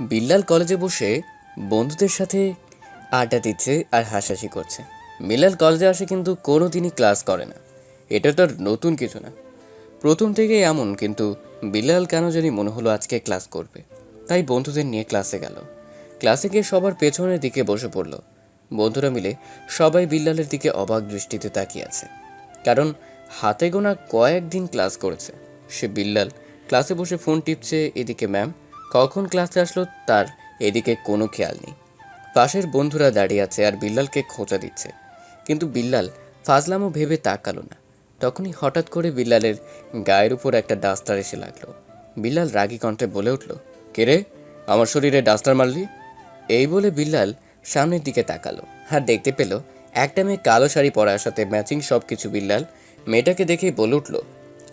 বিল্লাল কলেজে বসে বন্ধুদের সাথে আড্ডা দিচ্ছে আর হাসাহাসি করছে। বিল্লাল কলেজে আসে কিন্তু কোনো দিনই ক্লাস করে না। এটা তার নতুন কিছু না। প্রথম থেকেই এমন, কিন্তু বিল্লাল কেন জানি মনে হলো আজকে ক্লাস করবে। তাই বন্ধুদের নিয়ে ক্লাসে গেল। ক্লাসে গিয়ে সবার পেছনের দিকে বসে পড়ল। বন্ধুরা মিলে সবাই বিল্লালের দিকে অবাক দৃষ্টিতে তাকিয়ে আছে। কারণ হাতে গোনা কয়েকদিন ক্লাস করেছে। সে বিল্লাল ক্লাসে বসে ফোন টিপছে, এদিকে ম্যাম কখন ক্লাসে আসলো তার এদিকে কোনো খেয়াল নেই। পাশের বন্ধুরা দাঁড়িয়ে আছে আর বিল্লালকে খোঁচা দিচ্ছে। কিন্তু বিল্লাল ফাজলামও ভেবে তাকালো না। তখনই হঠাৎ করে বিল্লালের গায়ের উপর একটা ডাস্টার এসে লাগল। বিল্লাল রাগী কণ্ঠে বলে উঠল রে? আমার শরীরে ডাস্টার মারলি? এই বলে বিল্লাল সামনের দিকে তাকালো আর দেখতে পেল একটা মেয়ে কালো শাড়ি পরার সাথে ম্যাচিং সব কিছু বিল্লাল মেয়েটাকে দেখেই বলে উঠল,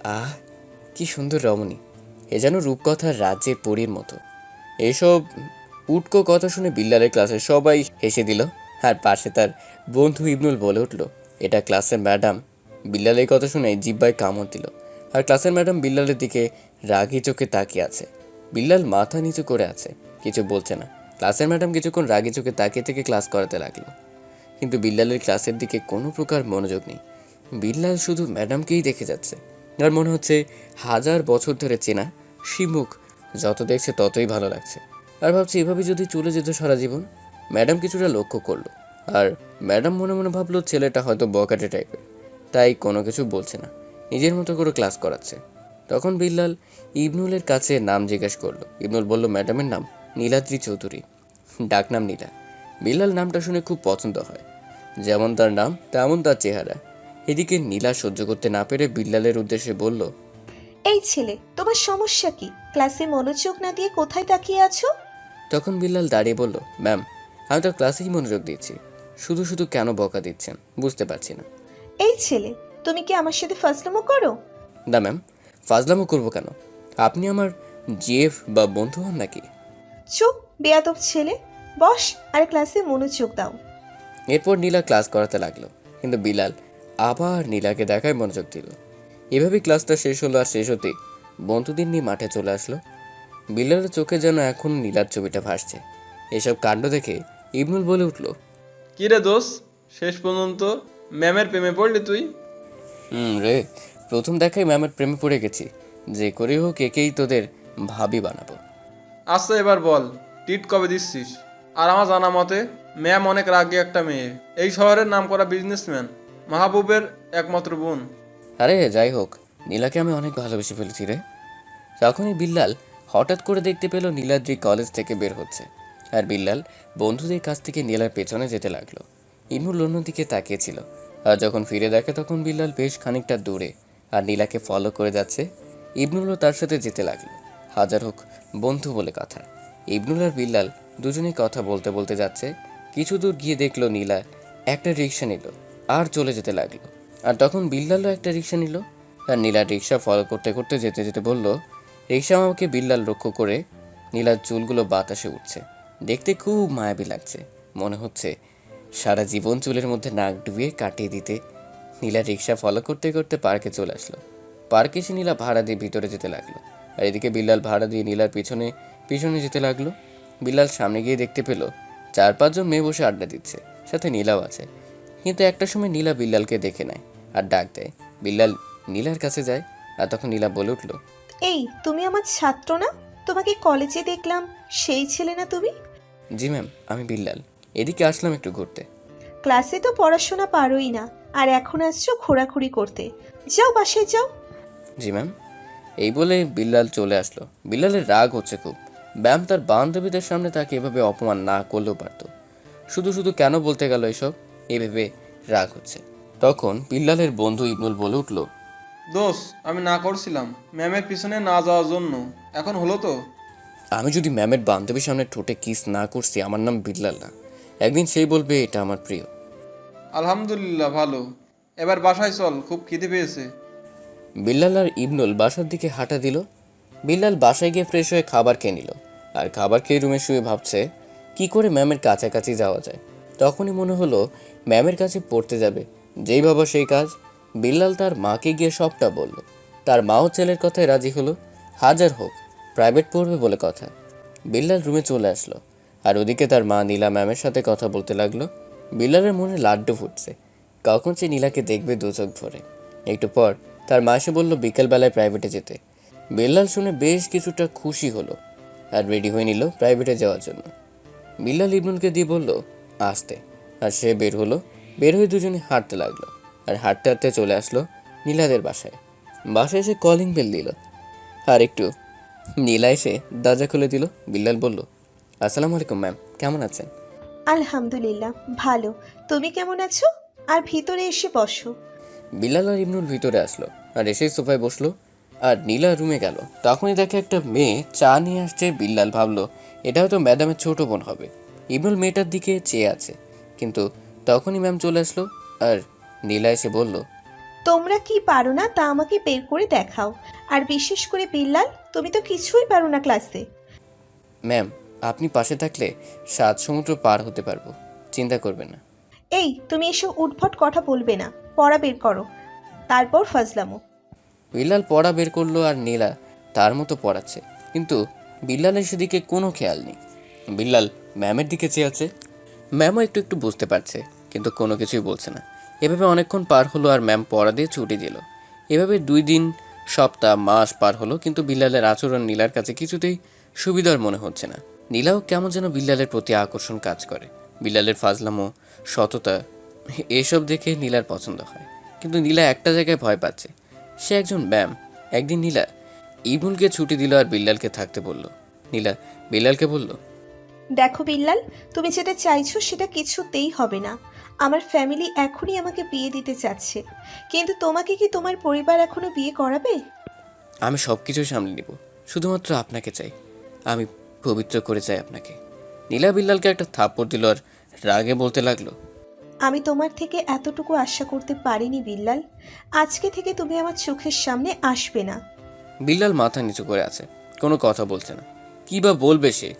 আহ, কি সুন্দর রমণী। এ যেন রূপকথার রাজ্যের পরীর মতো। এসব উটকো কথা শুনে বিল্লালের ক্লাসে সবাই হেসে দিল। আর পাশে তার বন্ধু ইবনুল বলে উঠল, এটা ক্লাসের ম্যাডাম। বিল্লালের কথা শুনে জিব্বায় কামড় দিল। আর ক্লাসের ম্যাডাম বিল্লালের দিকে রাগি চোখে তাকিয়ে আছে। বিল্লাল মাথা নিচু করে আছে, কিছু বলছে না। ক্লাসের ম্যাডাম কিছুক্ষণ রাগি চোখে তাকিয়ে থেকে ক্লাস করাতে লাগল। কিন্তু বিল্লালের ক্লাসের দিকে কোনো প্রকার মনোযোগ নেই। বিল্লাল শুধু ম্যাডামকেই দেখে যাচ্ছে। আর মনে হচ্ছে হাজার বছর ধরে চেনা শিমুখ যত দেখছে ততই ভালো লাগছে। আর ভাবছি এভাবে যদি চলে যেত সারা জীবন, ম্যাডাম কিছুটা লক্ষ্য করল। আর ম্যাডাম মনে মনে ভাবলো ছেলেটা হয়তো বকাটে টাইপের তাই কোনো কিছু বলছে না। নিজের মতো করে ক্লাস করাচ্ছে। তখন বিল্লাল ইবনুলের কাছে নাম জিজ্ঞেস করল। ইবনুল বলল, ম্যাডামের নাম নীলাদ্রি চৌধুরী। ডাকনাম নীলা। বিল্লাল নামটা শুনে খুব পছন্দ হয়। যেমন তার নাম, তেমন তার চেহারা। এদিকে নীলা সহ্য করতে না পেরে বিল্লালের উদ্দেশ্যে বলল এই ছেলে তোমার সমস্যা কি? ক্লাসে মনোযোগ না দিয়ে কোথায় তাকিয়ে আছো? তখন বিল্লাল দাঁড়িয়ে বলল ম্যাম আমি তো ক্লাসেই মনোযোগ দিচ্ছি। শুধু শুধু কেন বকা দিচ্ছেন? বুঝতে পারছি না। এই ছেলে তুমি কি আমার সাথে ফাজলামো করো? না ম্যাম ফাজলামো করব কেন? আপনি আমার জিএফ বা বন্ধু হন নাকি? চুপ বেয়াদব ছেলে। বস আর ক্লাসে মনোযোগ দাও। এরপর নীলা ক্লাস করাতে লাগল। কিন্তু বিলাল আবার নীলাকে দেখায় মনোযোগ দিল। এভাবেই ক্লাসটা শেষ হলো আর শেষ হতে বন্ধুদের নিয়ে মাঠে চলে আসলো। বিলালের চোখে যেন এখন নীলার ছবিটা ভাসছে। এসব কাণ্ড দেখে ইবনুল বলে উঠল কি রে দোষ শেষ পর্যন্ত ম্যামের প্রেমে পড়লি তুই? হুম রে প্রথম দেখায় ম্যামের প্রেমে পড়ে গেছি। যে করে হোক একেই তোদের ভাবি বানাবো। আচ্ছা এবার বল টিট কবে দিচ্ছিস? আর আমার জানা মতে ম্যাম অনেক রাগে একটা মেয়ে। এই শহরের নাম করা বিজনেসম্যান মাহবুবের একমাত্র বোন। আরে, যাই হোক, নীলাকে আমি অনেক ভালোবেসে ফেলেছি রে। তখনই বিল্লাল হঠাৎ করে দেখতে পেল নীলাদ্রি কলেজ থেকে বের হচ্ছে, আর বিল্লাল বন্ধুদের কাছ থেকে নীলার পেছনে যেতে লাগল। ইমুল অন্যদিকে তাকিয়েছিল আর যখন ফিরে দেখে তখন বিল্লাল বেশ খানিকটা দূরে, আর নীলাকে ফলো করে যাচ্ছে। ইবনুলও তার সাথে যেতে লাগল, হাজার হোক বন্ধু বলে কথা। ইবনুল আর বিল্লাল দুজনেই কথা বলতে বলতে যাচ্ছে, কিছু দূর গিয়ে দেখল নীলা একটা রিক্সা নিল। আর চলে যেতে লাগল। আর তখন বিল্লালও একটা রিক্সা নিল, আর নীলা রিক্সা ফলো করতে করতে যেতে যেতে বলল রিক্সা আমাকে বিল্লাল লক্ষ্য করে নীলার চুলগুলো বাতাসে উঠছে। দেখতে খুব মায়াবী লাগছে। মনে হচ্ছে সারা জীবন চুলের মধ্যে নাক ডুবিয়ে কাটিয়ে দিতে নীলা রিক্সা ফলো করতে করতে পার্কে চলে আসলো। পার্কে সে নীলা ভাড়া দিয়ে ভিতরে যেতে লাগল। আর এদিকে বিল্লাল ভাড়া দিয়ে নীলার পিছনে পিছনে যেতে লাগল। বিল্লাল সামনে গিয়ে দেখতে পেল, চার পাঁচজন মেয়ে বসে আড্ডা দিচ্ছে। সাথে নীলাও আছে। কিন্তু একটা সময় নীলা বিল্লালকে দেখে নেয় আর ডাক দেয় বিল্লাল নীলার কাছে যায় আর তখন নীলা বলে উঠল এই তুমি আমার ছাত্র না? তোমাকে কলেজে দেখলাম সেই ছেলে না তুমি? জি ম্যাম আমি বিল্লাল। এদিকে আসলাম একটু ঘুরতে। ক্লাসে তো পড়াশোনা পারোই না আর এখন আসছো ঘোরাঘুরি করতে। যাও বাসায় যাও। জি ম্যাম। এই বলে বিল্লাল চলে আসলো। বিল্লালের রাগ হচ্ছে খুব। ব্যায়াম তার বান্ধবীদের সামনে তাকে এভাবে অপমান না করলেও পারতো। শুধু শুধু কেন বলতে গেল এসব? এভাবে রাগ হচ্ছে। তখন বিল্লালের বন্ধু ইবনুল বলে উঠল দোষ আমি না করছিলাম। ম্যামের পিছনে না যাওয়ার জন্য। এখন হলো তো। আমি যদি ম্যামের বান্ধবীর সামনে ঠোঁটে কিস না করছি আমার নাম বিল্লাল না। একদিন সেই বলবে এটা আমার প্রিয়। আলহামদুলিল্লাহ ভালো। এবার বাসায় চল খুব খিদে পেয়েছে। বিল্লাল আর ইবনুল বাসার দিকে হাঁটা দিল। বিল্লাল বাসায় গিয়ে ফ্রেশ হয়ে খাবার খেয়ে নিল। আর খাবার খেয়ে রুমে শুয়ে ভাবছে কি করে ম্যামের কাছাকাছি যাওয়া যায়। তখনই মনে হলো ম্যামের কাছে পড়তে যাবে। যেই বাবা সেই কাজ, বিল্লাল তার মাকে গিয়ে সবটা বলল। তার মাও ছেলের কথায় রাজি হলো। হাজার হোক, প্রাইভেট পড়বে বলে কথা। বিল্লাল রুমে চলে আসলো। আর ওদিকে তার মা নীলা ম্যামের সাথে কথা বলতে লাগল। বিল্লালের মনে লাড্ডু ফুটছে। কখন সে নীলাকে দেখবে দু চোখ ভরে। একটু পর তার মা এসে বলল বিকেলবেলায় প্রাইভেটে যেতে। বিল্লাল শুনে বেশ কিছুটা খুশি হলো। আর রেডি হয়ে নিল প্রাইভেটে যাওয়ার জন্য। বিল্লাল ইবনুলকে দিয়ে বলল আসতে। আর সে বের হলো। বের হয়ে দুজনে হাঁটতে লাগল। আর হাঁটতে হাঁটতে চলে আসলো নীলাদের বাসায়। বাসায় এসে কলিং বেল দিল। আর একটু নীলা এসে দরজা খুলে দিল। বিল্লাল বলল আসসালামু আলাইকুম ম্যাম কেমন আছেন? আলহামদুলিল্লাহ ভালো। তুমি কেমন আছো? আর ভিতরে এসে বসো। বিল্লাল আর ইবনুল ভিতরে আসলো। আর এসে সোফায় বসল। আর নীলা রুমে গেল। তখনই দেখে একটা মেয়ে চা নিয়ে আসছে। বিল্লাল ভাবলো এটা হয়তো ম্যাডামের ছোট বোন হবে। ইবনুল মেয়েটার দিকে চেয়ে আছে। কিন্তু তখনই ম্যাম চলে আসলো আর নীলা এসে বলল তোমরা কি পারো না তা আমাকে বের করে দেখাও। আর বিশেষ করে বিল্লাল তুমি তো কিছুই পারো না ক্লাসে। ম্যাম আপনি পাশে থাকলে সাত সমুদ্র পার হতে পারব। চিন্তা করবেন না। এই তুমি এসব উদ্ভট কথা বলবে না। পড়া বের করো। তারপর ফাজলামো। বিল্লাল পড়া বের করল আর নীলা তার মতো পড়াচ্ছে। কিন্তু বিল্লালের সেদিকে কোনো খেয়াল নেই। বিল্লাল ম্যামের দিকে চেয়ে আছে। ম্যামও একটু একটু বুঝতে পারছে, কিন্তু কোনো কিছুই বলছে না। এভাবে অনেকক্ষণ পার হলো আর ম্যাম পড়া দিয়ে ছুটি দিল। এভাবে দুই দিন, সপ্তাহ, মাস পার হলো, কিন্তু বিল্লালের আচরণ নীলার কাছে কিছুতেই সুবিধার মনে হচ্ছে না। নীলাও কেমন যেন বিল্লালের প্রতি আকর্ষণ কাজ করে। বিল্লালের ফাজলামো, সততা, এসব দেখে নীলার পছন্দ হয়। কিন্তু নীলা একটা জায়গায় ভয় পাচ্ছে। সে একজন ম্যাম। একদিন নীলা ইবনুলকে ছুটি দিল আর বিল্লালকে থাকতে বলল। নীলা বিল্লালকে বলল দেখো বিল্লাল তুমি যেটা চাইছো সেটা কিছুতেই হবে না। আমার ফ্যামিলি এখনই আমাকে বিয়ে দিতে চাচ্ছে। কিন্তু তোমাকে কি তোমার পরিবার এখনও বিয়ে করাবে? আমি সব কিছু সামলে নিব। শুধুমাত্র আপনাকে চাই। আমি পবিত্র করে চাই আপনাকে। নীলা বিল্লালকে একটা থাপ্পড় দিল আর রাগে বলতে লাগল আমি তোমার থেকে এতটুকু আশা করতে পারিনি বিল্লাল। আজকে থেকে তুমি আমার চোখের সামনে আসবে না। বিল্লাল মাথা নিচু করে আছে। কোনো কথা বলছে না। কি বা বলবে সে?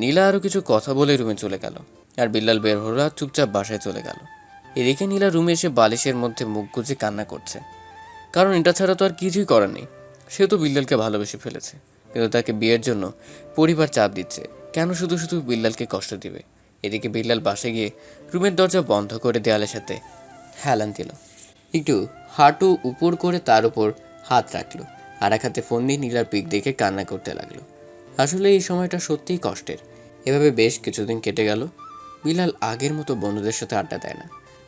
নীলা আরও কিছু কথা বলে রুমে চলে গেল, আর বিল্লাল বের হলো চুপচাপ বাসায় চলে গেল। এদিকে নীলা রুমে এসে বালিশের মধ্যে মুখ গুজে কান্না করছে। কারণ এটা ছাড়া তো আর কিছুই করার নেই। সে তো বিল্লালকে ভালোবেসে ফেলেছে, কিন্তু তাকে বিয়ের জন্য পরিবার চাপ দিচ্ছে। কেন শুধু শুধু বিল্লালকে কষ্ট দিবে? এদিকে বিল্লাল বাসে গিয়ে রুমের দরজা বন্ধ করে দেয়ালের সাথে হেলান দিল। একটু হাঁটু উপর করে তার উপর হাত রাখল, আর এক হাতে ফোন দিয়ে নীলার পিক দেখে কান্না করতে লাগল। আসলে এই সময়টা সত্যিই কষ্টের। এভাবে বেশ কিছুদিন কেটে গেল। বিলাল আগের মতো বন্ধুদের সাথে আড্ডা দেয় না।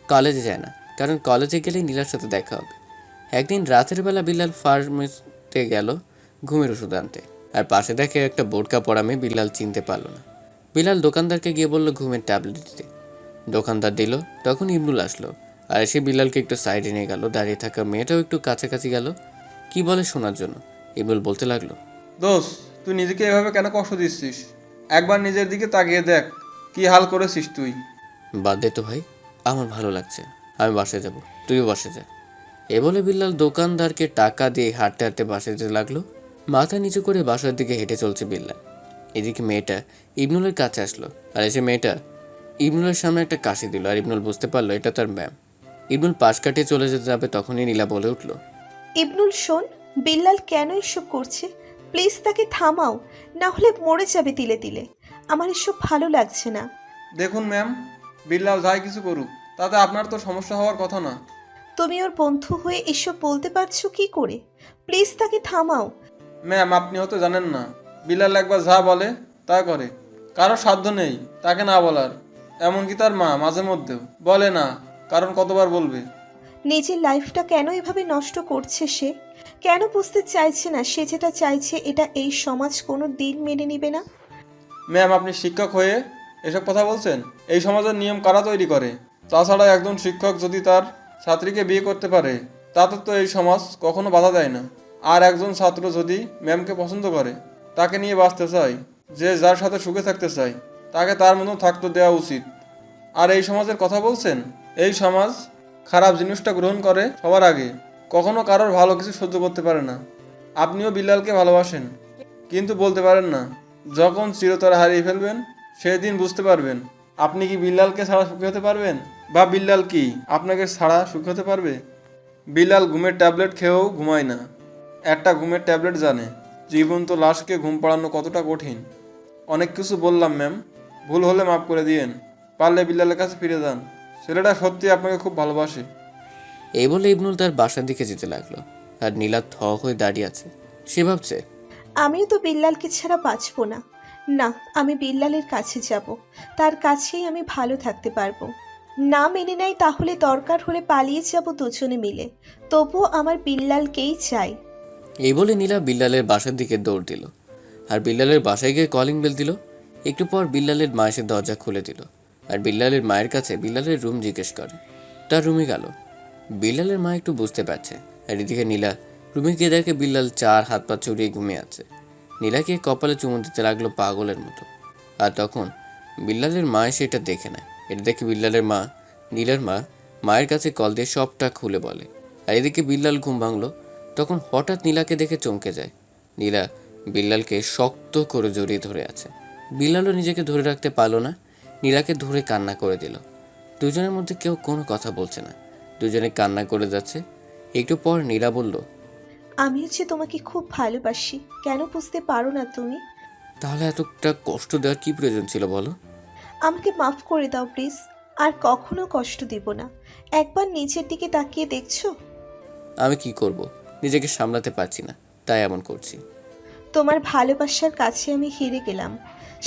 কলেজে যায় না, কারণ কলেজে গেলে নীলার সাথে দেখা হবে। একদিন রাতের বেলা বিলাল ফার্মেসিতে গেল ঘুমের ওষুধ আনতে। আর পাশে দেখে একটা বোরকা পরা মেয়ে বিলাল চিনতে পারল না। বিলাল দোকানদারকে গিয়ে বলল ঘুমের ট্যাবলেট দিতে। দোকানদার দিল, তখন ইবনুল আসলো। আর এসে বিলালকে একটু সাইডে নিয়ে গেল। দাঁড়িয়ে থাকা মেয়েটাও একটু কাছাকাছি গেল। কি বলে শোনার জন্য? ইবনুল বলতে লাগল দোষ তুই নিজেকে এভাবে কেন কষ্ট দিচ্ছিস? একবার নিজের দিকে তাকিয়ে দেখ কি হাল করেছিস তুই। বাদ দে তো ভাই আমার ভালো লাগছে। আমি বাসে যাব তুইও বাসে যা। এ বলে বিল্লাল দোকানদারকে টাকা দিয়ে হাঁটতে হাঁটতে বাসে যেতে লাগল। মাথা নিচু করে বাসার দিকে হেঁটে চলছে বিল্লাল। এদিকে মেয়েটা ইবনুলের কাছে আসলো। আর এসে মেয়েটা ইবনুলের সামনে একটা কাশি দিল। আর ইবনুল বুঝতে পারল এটা তার ম্যাম। ইবনুল পাশ কাটিয়ে চলে যেতে যাবে তখনই নীলা বলে উঠল ইবনুল শোন বিল্লাল কেন এসব করছে? প্লিজ তাকে থামাও না হলে মরে যাবে তিলে তিলে। আমার এসব ভালো লাগছে না। দেখুন ম্যাম বিল্লাল যাই কিছু করুক তাতে আপনার তো সমস্যা হওয়ার কথা না। তুমি ওর বন্ধু হয়ে এসব বলতে পারছ কি করে? প্লিজ তাকে থামাও। ম্যাম আপনি হয়তো জানেন না বিল্লাল একবার যা বলে তা করে। কারও সাধ্য নেই তাকে না বলার। এমনকি তার মা মাঝে মধ্যেও বলে না কারণ কতবার বলবে। নিজের লাইফটা কেন এভাবে নষ্ট করছে সে? কেন বুঝতে চাইছে না সে যেটা চাইছে, এটা এই সমাজ কোনো দিন মেনে নিবে না? ম্যাম, আপনি শিক্ষক হয়ে এসব কথা বলছেন? এই সমাজের নিয়ম কারা তৈরি করে? তাছাড়া একজন শিক্ষক যদি তার ছাত্রীকে বিয়ে করতে পারে, তাতে তো এই সমাজ কখনো বাধা দেয় না। আর একজন ছাত্র যদি ম্যামকে পছন্দ করে, তাকে নিয়ে বাঁচতে চায়, যে যার সাথে সুখে থাকতে চায়, তাকে তার মতন থাকতে দেওয়া উচিত। আর এই সমাজের কথা বলছেন? এই সমাজ খারাপ জিনিসটা গ্রহণ করে সবার আগে, কখনো কারোর ভালো কিছু সহ্য করতে পারে না। আপনিও বিল্লালকে ভালোবাসেন, কিন্তু বলতে পারেন না, যখন চিরতরে হারিয়ে ফেলবেন, সেদিন বুঝতে পারবেন, আপনি কি বিল্লালকে ছাড়া সুখী হতে পারবেন? বা বিল্লাল কি আপনাকে ছাড়া সুখী হতে পারবে? বিল্লাল ঘুমের ট্যাবলেট খেয়েও ঘুমায় না। একটা ঘুমের ট্যাবলেট জানে, জীবন্ত লাশকে ঘুম পাড়ানো কতটা কঠিন। অনেক কিছু বললাম, ম্যাম। ভুল হলে মাফ করে দিয়েন। পারলে বিল্লালের কাছে ফিরে যান। ছেলেটা সত্যি আপনাকে খুব ভালোবাসে। এই বলে ইবনুল তার বাসার দিকে যেতে লাগল। আর নীলা থ হয়ে দাঁড়িয়ে আছে। সে ভাবছে আমিও তো বিল্লালকে ছাড়া বাঁচবো না। না আমি বিল্লালের কাছে যাব। তার কাছেই আমি ভালো থাকতে পারব। না মেনে নেয় তাহলে দরকার হলে পালিয়ে যাব দুজনে মিলে। তবুও আমার বিল্লালকেই চাই। এই বলে নীলা বিল্লালের বাসার দিকে দৌড় দিল। আর বিল্লালের বাসায় গিয়ে কলিং বেল দিল। একটু পর বিল্লালের মা এসে দরজা খুলে দিল। আর বিল্লালের মায়ের কাছে বিল্লালের রুম জিজ্ঞেস করে। তার রুমে গেল। বিল্লালের মা একটু বুঝতে পারছে। আর এদিকে নীলা রুমে গিয়ে দেখে বিল্লাল চার হাত পা চড়িয়ে ঘুমিয়ে আছে। নীলাকে কপালে চুমু দিতে লাগল পাগলের মতো। আর তখন বিল্লালের মা এসে এটা দেখে নেয়। এটা দেখে বিল্লালের মা, নীলার মা মায়ের কাছে কল দিয়ে সবটা খুলে বলে। আর এদিকে বিল্লাল ঘুম ভাঙলো। তখন হঠাৎ নীলাকে দেখে চমকে যায়। নীলা বিল্লালকে শক্ত করে জড়িয়ে ধরে আছে। বিল্লালও নিজেকে ধরে রাখতে পারল না। নীলাকে ধরে কান্না করে দিল। দুজনের মধ্যে কেউ কোনো কথা বলছে না। দুজনে কান্না করে যাচ্ছে। একটু পর নীলা বলল আমি হচ্ছে তোমাকে খুব ভালোবাসি। কেন বুঝতে পারো না তুমি? তাহলে এতটা কষ্ট দেওয়ার কি প্রয়োজন ছিল বলো? আমাকে মাফ করে দাও প্লিজ। আর কখনো কষ্ট দিব না। একবার নিচের দিকে তাকিয়ে দেখছ? আমি কি করব? নিজেকে সামলাতে পারছি না। তাই এমন করছি। তোমার ভালোবাসার কাছে আমি হেরে গেলাম।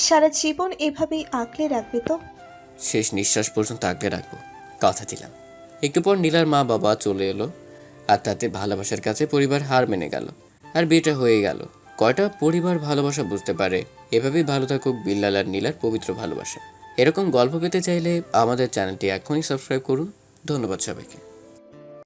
সারা জীবন এভাবেই আঁকলে রাখবে তো? শেষ নিঃশ্বাস পর্যন্ত আগলে রাখব, কথা দিলাম। একটু পর নীলার মা বাবা চলে এলো, আর তাতে ভালোবাসার কাছে পরিবার হার মেনে গেল, আর বিয়েটা হয়ে গেল। কয়টা পরিবার ভালোবাসা বুঝতে পারে, এভাবেই ভালো থাকুক বিল্লাল আর নীলার পবিত্র ভালোবাসা। এরকম গল্প পেতে চাইলে আমাদের চ্যানেলটি এখনই সাবস্ক্রাইব করুন। ধন্যবাদ সবাইকে।